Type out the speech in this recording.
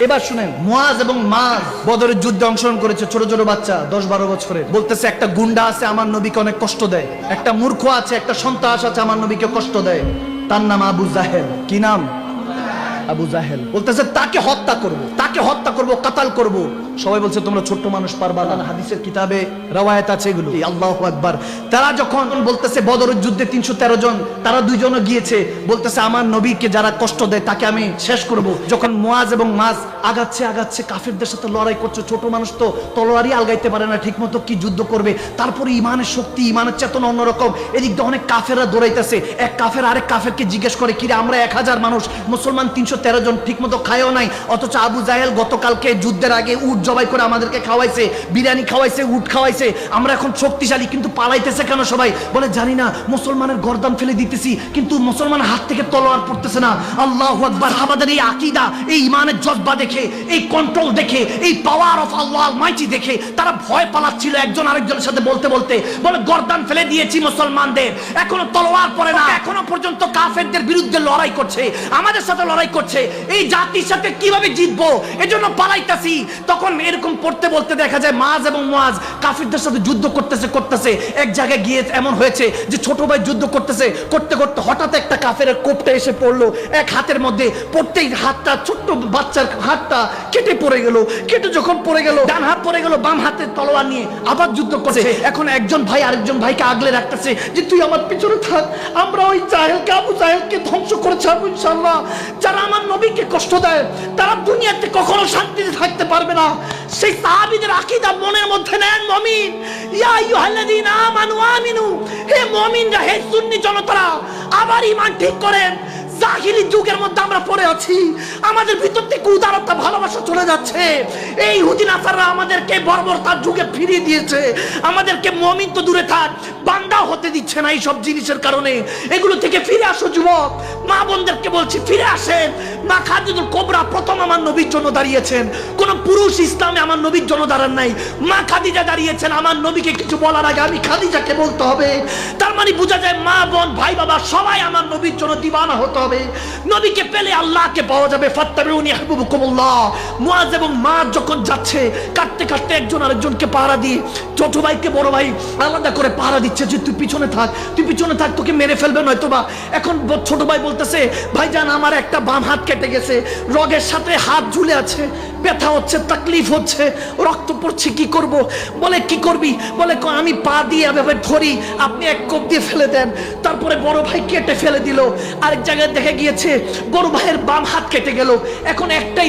এবার শুনেন। মুয়াজ এবং মাজ। বদরের যুদ্ধে অংশগ্রহণ করেছে ছোট ছোট বাচ্চা দশ বারো বছরের। বলতেছে একটা গুন্ডা আছে আমার নবীকে অনেক কষ্ট দেয়। একটা মূর্খ আছে একটা সন্ত্রাস আছে আমার নবীকে কষ্ট দেয়। তার নাম আবু জাহেদ কি নাম? আবু জাহেল বলতেছে, তাকে হত্যা করব, তাকে হত্যা করব, কাতাল করব। সবাই বলছে, তোমরা ছোট্ট মানুষ পারবা না। হাদিসের কিতাবে রাওয়ায়াত আছে এগুলো। আল্লাহ আকবার। তারা যখন বলতেছে, বদরের যুদ্ধে তিনশো তেরো জন, তারা দুইজনও গিয়েছে। বলতেছে, আমার নবীকে যারা কষ্ট দেয়, তাকে আমি শেষ করব। যখন মুয়াজ এবং মাছ আগাচ্ছে আগাচ্ছে, কাফেরদের সাথে লড়াই করছে, ছোট মানুষ তো তলোয়ারই আলগাইতে পারে না ঠিক মতো কি যুদ্ধ করবে? তারপরে ইমানের শক্তি, ইমানের চেতনা অন্যরকম। এদিক দিয়ে অনেক কাফেররা দৌড়াইতেছে। এক কাফের আরেক কাফেরকে জিজ্ঞেস করে, কিরে, আমরা এক হাজার মানুষ, মুসলমান তিনশো তেরো জন ঠিক মতো খায়ও নাই, অথচ আবু জাহেল গতকালকে যুদ্ধের আগে উট জবাই করে আমাদেরকে খাওয়াইছে, বিরিয়ানি খাওয়াইছে, উট খাওয়াইছে। আমরা এখন শক্তিশালী, কিন্তু পালাইতেছে কেন সবাই? বলে, জানি না, মুসলমানের গর্দান ফেলে দিতেছি, কিন্তু মুসলমানের হাত থেকে তলোয়ার পড়তেছে না। আল্লাহ আকবার, আমাদের এই আকিদা, এই ইমানের জজ্বা দেখে, এই কন্ট্রোল দেখে, এই পাওয়ার অফ আল্লাহ মাইটি দেখে, তারা ভয় পালাচ্ছিল একজন আরেকজনের সাথে বলতে বলতে। বলে, গর্দান ফেলে দিয়েছি মুসলমানদের, এখনও তলোয়ার পড়ে না। এখনও পর্যন্ত কাফেরদের বিরুদ্ধে লড়াই করছে, আমাদের সাথে লড়াই করছে। এই জাতির সাথে কীভাবে জিতবো? এজন্য পালাইতাছি। তখন এরকম পড়তে বলতে দেখা যায় মাজ এবং মাজ কাফিরদের সাথে যুদ্ধ করতেছে করতেছে। এক জায়গায় গিয়ে এমন হয়েছে যে ছোট ভাই যুদ্ধ করতেছে করতে করতে হঠাৎ একটা কাফের কোপটা এসে পড়ল। এক হাতের মধ্যে প্রত্যেক হাতটা ছোট্ট বাচ্চার হাতটা কেটে পড়ে গেল। কেটে যখন পড়ে গেল ডান হাত পড়ে গেল বাম হাতের তলোয়ার নিয়ে আবার যুদ্ধ করছে। এখন একজন ভাই আরেকজন ভাইকে আগলে রাখতেছে যে তুই আমার পিছনে থাক আমরা ওই জাহেলকে আবু জাহেলকে ধ্বংস ছাড়বো ইনশাল্লাহ যারা আমার নবীকে কষ্ট দেয়, তারা দুনিয়াতে কখনো শান্তিতে থাকতে পারবে না। সেই সাহাবীদের আকীদা মনের মধ্যে নেন মমিন। ইয়া আইয়ুহাল্লাযীনা আমানু আমিনু। হে মুমিনরা, হে সুন্নি জনতারা, আবার ইমান ঠিক করেন। জাহিলি যুগের মধ্যে আমরা পড়ে আছি। আমাদের ভিতর থেকে উদারতা ভালোবাসা চলে যাচ্ছে। এই হুদিন আসাররা আমাদেরকে বর্বরতার যুগে ফিরিয়ে দিয়েছে। আমাদেরকে মমিন তো দূরে থাক বান্দা হতে দিচ্ছে না এই সব জিনিসের কারণে। এগুলো থেকে ফিরে আসো যুবক। মা বোনদেরকে বলছি, ফিরে আসেন। মা খাদিজুল কোবরা প্রথম আমার নবীর জন্য দাঁড়িয়েছেন। কোন পুরুষ ইসলামে আমার নবীর জন্য দাঁড়ান নাই। মা খাদিজা দাঁড়িয়েছেন। আমার নবীকে কিছু বলার আগে আমি খাদিজাকে বলতে হবে। তার মানে বোঝা যায় মা, বোন, ভাই, বাবা সবাই আমার নবীর জন্য দিবানা হতে হবে। নবীকে পেলে আল্লাহকে পাওয়া যাবে ফাত্তাবিউনি হাবিবুকুমুল্লাহ মুয়াজ এবং মা যখন যাচ্ছে কাটতে কাটতে একজন আরেকজনকে পাহারা দিয়ে, ছোট ভাইকে, বড় ভাই আলাদা করে পাহারা দিচ্ছে যে, তুই পিছনে থাক, তুই পিছনে থাক, তোকে মেরে ফেলবে নয়তো বা এখন ছোট ভাই বলতেছে, ভাইজান, আমার একটা বাম হাত কেটে গেছে, রগের সাথে হাত ঝুলে আছে, ব্যথা হচ্ছে, তাকলিফ হচ্ছে, রক্ত পড়ছে, কি করব? বলে, কি করবি? বলে আমি পা দিয়ে এভাবে ধরি, আপনি এক কোপ দিয়ে ফেলে দেন। তারপরে বড় ভাই কেটে ফেলে দিল। আরেক জায়গায় দেখে গিয়েছে গরু ভাইয়ের বাম হাত কেটে গেল। এখন একটাই